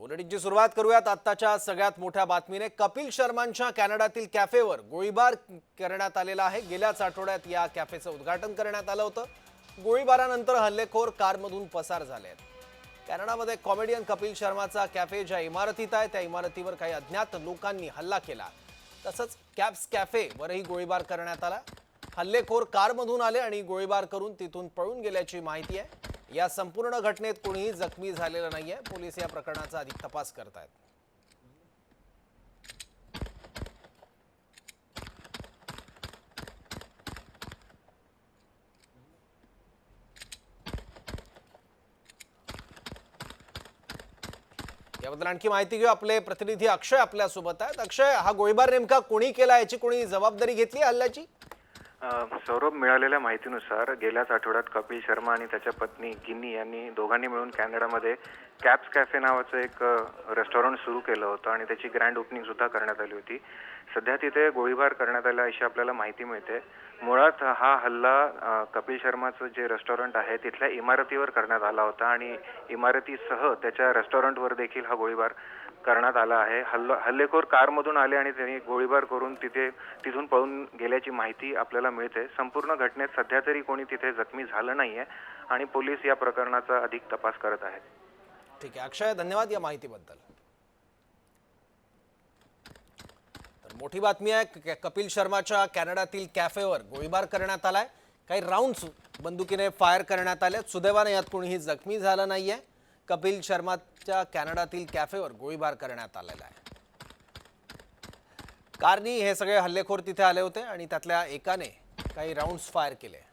बुलेटिनची सुरुवात करूयात. आत्ताच्या सगळ्यात मोठ्या बातमीने कपिल शर्मांच्या कॅनडातील कॅफेवर गोळीबार करण्यात आलेला आहे. गेल्याच आठवड्यात या कॅफेचं उद्घाटन करण्यात आलं होतं. गोळीबारानंतर हल्लेखोर कारमधून पसार झाले आहेत कॅनडामध्ये कॉमेडियन कपिल शर्माचा कॅफे ज्या इमारतीत आहे त्या इमारतीवर काही अज्ञात लोकांनी हल्ला केला. तसंच कॅप्स कॅफेवरही गोळीबार करण्यात आला. हल्लेखोर कारमधून आले आणि गोळीबार करून तिथून पळून गेल्याची माहिती आहे. या संपूर्ण घटनेत कोणीही जखमी झालेलं नाहीये. पोलीस या प्रकरणाचा अधिक तपास करत आहेत याबद्दल आणखी माहिती घेऊ. आपले प्रतिनिधी अक्षय आपल्यासोबत आहेत. अक्षय हा गोळीबार नेमका कोणी केला? याची कोणी जबाबदारी घेतली हल्ल्याची? अ, सौरभ मिळालेल्या माहितीनुसार गेल्याच आठवड्यात कपिल शर्मा आणि त्याच्या पत्नी गिन्नी यांनी दोघांनी मिळून कॅनडामध्ये कॅप्स कॅफे नावाचं एक रेस्टॉरंट सुरू केलं होतं आणि त्याची ग्रँड ओपनिंग सुद्धा करण्यात आली होती. सध्या तिथे गोळीबार करण्यात आला अशी आपल्याला माहिती मिळते. मुळात हा हल्ला कपिल शर्माचं जे रेस्टॉरंट आहे तिथल्या इमारतीवर करण्यात आला होता आणि इमारतीसह त्याच्या रेस्टॉरंटवर देखील हा गोळीबार करण्यात आला आहे. हल्ला हल्लेखोर कारमधून आले आणि त्यांनी गोळीबार करून तिथे तिथून पळून गेल्याची माहिती आपल्याला मिळते. संपूर्ण घटनेत सध्या तरी कोणी तिथे जखमी झालं नाहीये आणि पोलीस या प्रकरणाचा अधिक तपास करत आहेत. ठीक आहे. अक्षय धन्यवाद या माहितीबद्दल. तर मोठी बातमी आहे कपिल शर्माच्या कॅनडातील कॅफेवर गोळीबार करण्यात आलाय. काही राऊंड्स बंदुकीने फायर करण्यात आले. सुदैवाने यात कोणीही जखमी झालं नाहीये. कपिल शर्माच्या कॅनडातील कॅफेवर गोळीबार करण्यात आलेला आहे. कारनी हे सगळे हल्लेखोर तिथे आले होते आणि त्यातल्या एकाने काही राऊंड्स फायर केले.